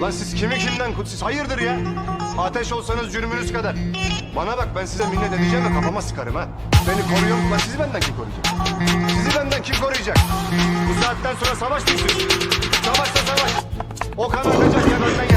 Lan siz kimi kimden kutsiz hayırdır ya? Ateş olsanız cürmünüz kadar. Bana bak ben size minnet edeceğim ve kafama sıkarım ha. Beni koruyor Lan sizi benden kim koruyacak? Sizi benden kim koruyacak? Bu saatten sonra savaş mı istiyorsun? Savaşsa savaş. O kan atacak ya benden